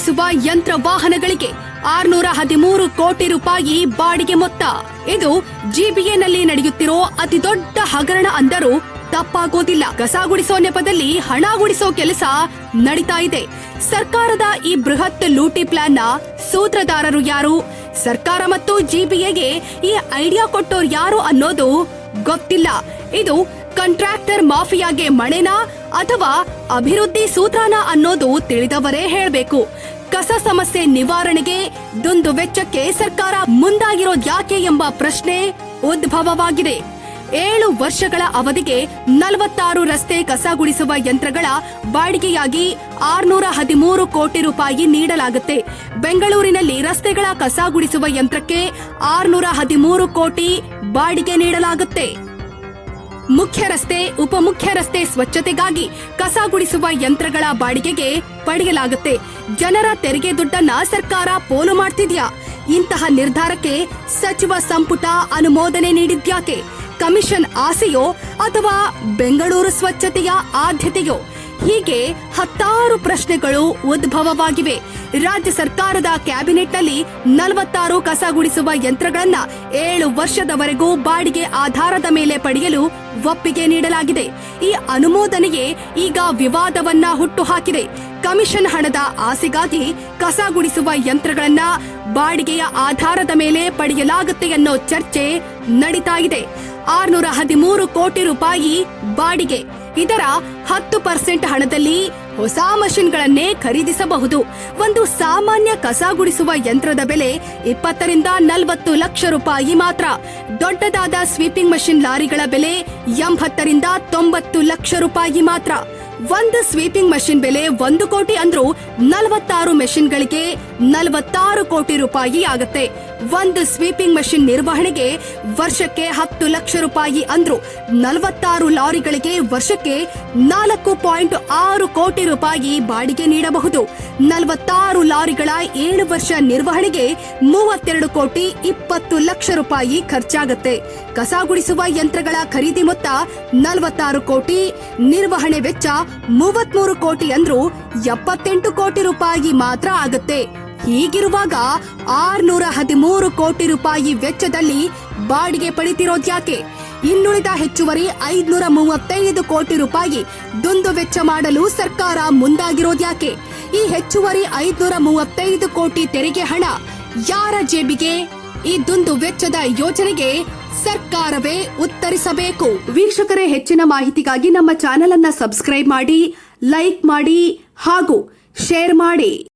ಗುಡಿಸುವ ಯಂತ್ರ ವಾಹನಗಳಿಗೆ ಆರ್ನೂರ ಹದಿಮೂರು ಕೋಟಿ ರೂಪಾಯಿ ಬಾಡಿಗೆ ಮೊತ್ತ. ಇದು ಜಿಬಿಎನಲ್ಲಿ ನಡೆಯುತ್ತಿರೋ ಅತಿ ದೊಡ್ಡ ಹಗರಣ ಅಂದರೂ ತಪ್ಪಾಗೋದಿಲ್ಲ. ಕಸ ಗುಡಿಸೋ ನೆಪದಲ್ಲಿ ಹಣ ಗುಡಿಸೋ ಕೆಲಸ ನಡೀತಾ ಇದೆ. ಸರ್ಕಾರದ ಈ ಬೃಹತ್ ಲೂಟಿ ಪ್ಲಾನ್ನ ಸೂತ್ರಧಾರರು ಯಾರು? ಸರ್ಕಾರ ಮತ್ತು ಜಿಬಿಎಗೆ ಈ ಐಡಿಯಾ ಕೊಟ್ಟೋರ್ ಯಾರು ಅನ್ನೋದು ಗೊತ್ತಿಲ್ಲ. ಇದು ಕಾಂಟ್ರಾಕ್ಟರ್ ಮಾಫಿಯಾಗೆ ಮಣೆನಾ ಅಥವಾ ಅಭಿವೃದ್ಧಿ ಸೂತ್ರನ ಅನ್ನೋದು ತಿಳಿದವರೇ ಹೇಳಬೇಕು. ಕಸ ಸಮಸ್ಯೆ ನಿವಾರಣೆಗೆ ದುಂದು ವೆಚ್ಚಕ್ಕೆ ಸರ್ಕಾರ ಮುಂದಾಗಿರೋದ್ಯಾಕೆ ಎಂಬ ಪ್ರಶ್ನೆ ಉದ್ಭವವಾಗಿದೆ. ಏಳು ವರ್ಷಗಳ ಅವಧಿಗೆ ನಲವತ್ತಾರು ರಸ್ತೆ ಕಸ ಗುಡಿಸುವ ಯಂತ್ರಗಳ ಬಾಡಿಗೆಯಾಗಿ ಆರ್ನೂರ ಹದಿಮೂರು ಕೋಟಿ ರೂಪಾಯಿ ನೀಡಲಾಗುತ್ತೆ. ಬೆಂಗಳೂರಿನಲ್ಲಿ ರಸ್ತೆಗಳ ಕಸ ಗುಡಿಸುವ ಯಂತ್ರಕ್ಕೆ ಆರ್ನೂರ ಹದಿಮೂರು ಕೋಟಿ ಬಾಡಿಗೆ ನೀಡಲಾಗುತ್ತೆ. ಮುಖ್ಯ ರಸ್ತೆ ಉಪಮುಖ್ಯ ರಸ್ತೆ ಸ್ವಚ್ಛತೆಗಾಗಿ ಕಸ ಗುಡಿಸುವ ಯಂತ್ರಗಳ ಬಾಡಿಗೆಗೆ ಪಡೆಯಲಾಗುತ್ತೆ. ಜನರ ತೆರಿಗೆ ದುಡ್ಡನ್ನ ಸರ್ಕಾರ ಪೋಲು ಮಾಡ್ತಿದ್ಯಾ? ಇಂತಹ ನಿರ್ಧಾರಕ್ಕೆ ಸಚಿವ ಸಂಪುಟ ಅನುಮೋದನೆ ನೀಡಿದ್ಯಾಕೆ? ಕಮಿಷನ್ ಆಸೆಯೋ ಅಥವಾ ಬೆಂಗಳೂರು ಸ್ವಚ್ಛತೆಯ ಆದ್ಯತೆಯೋ? ಹೀಗೆ ಹತ್ತಾರು ಪ್ರಶ್ನೆಗಳು ಉದ್ಭವವಾಗಿವೆ. ರಾಜ್ಯ ಸರ್ಕಾರದ ಕ್ಯಾಬಿನೆಟ್ನಲ್ಲಿ ನಲವತ್ತಾರು ಕಸ ಗುಡಿಸುವ ಯಂತ್ರಗಳನ್ನ ಏಳು ವರ್ಷದವರೆಗೂ ಬಾಡಿಗೆ ಆಧಾರದ ಮೇಲೆ ಪಡೆಯಲು ಒಪ್ಪಿಗೆ ನೀಡಲಾಗಿದೆ. ಈ ಅನುಮೋದನೆಯೇ ಈಗ ವಿವಾದವನ್ನ ಹುಟ್ಟುಹಾಕಿದೆ. ಕಮಿಷನ್ ಹಣದ ಆಸೆಗಾಗಿ ಕಸ ಗುಡಿಸುವ ಯಂತ್ರಗಳನ್ನ ಬಾಡಿಗೆಯ ಆಧಾರದ ಮೇಲೆ ಪಡೆಯಲಾಗುತ್ತೆ ಅನ್ನೋ ಚರ್ಚೆ ನಡೀತಾ ಇದೆ. ಆರ್ನೂರ ಹದಿಮೂರು ಕೋಟಿ ರೂಪಾಯಿ ಬಾಡಿಗೆ. ಇದರ ಹತ್ತು ಪರ್ಸೆಂಟ್ ಹಣದಲ್ಲಿ ಹೊಸ ಮಷಿನ್ಗಳನ್ನೇ ಖರೀದಿಸಬಹುದು. ಒಂದು ಸಾಮಾನ್ಯ ಕಸ ಗುಡಿಸುವ ಯಂತ್ರದ ಬೆಲೆ ಇಪ್ಪತ್ತರಿಂದ ನಲವತ್ತು ಲಕ್ಷ ರೂಪಾಯಿ ಮಾತ್ರ. ದೊಡ್ಡದಾದ ಸ್ವೀಪಿಂಗ್ ಮಷಿನ್ ಲಾರಿಗಳ ಬೆಲೆ ಎಂಬತ್ತರಿಂದ ತೊಂಬತ್ತು ಲಕ್ಷ ರೂಪಾಯಿ ಮಾತ್ರ. ಒಂದು ಸ್ವೀಪಿಂಗ್ ಮಷಿನ್ ಬೆಲೆ ಒಂದು ಕೋಟಿ ಅಂದ್ರೂ ನಲವತ್ತಾರು ಮೆಷಿನ್ಗಳಿಗೆ ನಲವತ್ತಾರು ಕೋಟಿ ರೂಪಾಯಿ ಆಗುತ್ತೆ. ಒಂದು ಸ್ವೀಪಿಂಗ್ ಮಷಿನ್ ನಿರ್ವಹಣೆಗೆ ವರ್ಷಕ್ಕೆ ಹತ್ತು ಲಕ್ಷ ರೂಪಾಯಿ ಅಂದ್ರು ನಲವತ್ತಾರು ಲಾರಿಗಳಿಗೆ ವರ್ಷಕ್ಕೆ ನಾಲ್ಕು ಪಾಯಿಂಟ್ ಆರು ಕೋಟಿ ರೂಪಾಯಿ ಬಾಡಿಗೆ ನೀಡಬಹುದು. ನಲವತ್ತಾರು ಲಾರಿಗಳ ಏಳು ವರ್ಷ ನಿರ್ವಹಣೆಗೆ ಮೂವತ್ತೆರಡು ಕೋಟಿ ಇಪ್ಪತ್ತು ಲಕ್ಷ ರೂಪಾಯಿ ಖರ್ಚಾಗುತ್ತೆ. ಕಸ ಗುಡಿಸುವ ಯಂತ್ರಗಳ ಖರೀದಿ ಮೊತ್ತ ನಲವತ್ತಾರು ಕೋಟಿ, ನಿರ್ವಹಣೆ ವೆಚ್ಚ ಮೂವತ್ಮೂರು ಕೋಟಿ ಅಂದ್ರೂ ಎಪ್ಪತ್ತೆಂಟು ಕೋಟಿ ರೂಪಾಯಿ ಮಾತ್ರ ಆಗುತ್ತೆ. ಹೀಗಿರುವಾಗ ಆರ್ನೂರ ಹದಿಮೂರು ಕೋಟಿ ರೂಪಾಯಿ ವೆಚ್ಚದಲ್ಲಿ ಬಾಡಿಗೆ ಪಡಿತಿರೋದ್ಯಾಕೆ ಇನ್ನುಳಿದ ಹೆಚ್ಚುವರಿ ಐದ್ನೂರ ಮೂವತ್ತೈದು ಕೋಟಿ ರೂಪಾಯಿ ದುಂದು ವೆಚ್ಚ ಮಾಡಲು ಸರ್ಕಾರ ಮುಂದಾಗಿರೋದ್ಯಾಕೆ ಈ ಹೆಚ್ಚುವರಿ ಐದ್ನೂರ ಮೂವತ್ತೈದು ಕೋಟಿ ತೆರಿಗೆ ಹಣ ಯಾರ ಜೇಬಿಗೆ? ಈ ದುಂದು ವೆಚ್ಚದ ಯೋಜನೆಗೆ ಸರ್ಕಾರವೇ ಉತ್ತರಿಸಬೇಕು. ವೀಕ್ಷಕರೇ, ಹೆಚ್ಚಿನ ಮಾಹಿತಿಗಾಗಿ ನಮ್ಮ ಚಾನೆಲ್ ಅನ್ನ ಸಬ್ಸ್ಕ್ರೈಬ್ ಮಾಡಿ, ಲೈಕ್ ಮಾಡಿ ಹಾಗೂ ಶೇರ್ ಮಾಡಿ.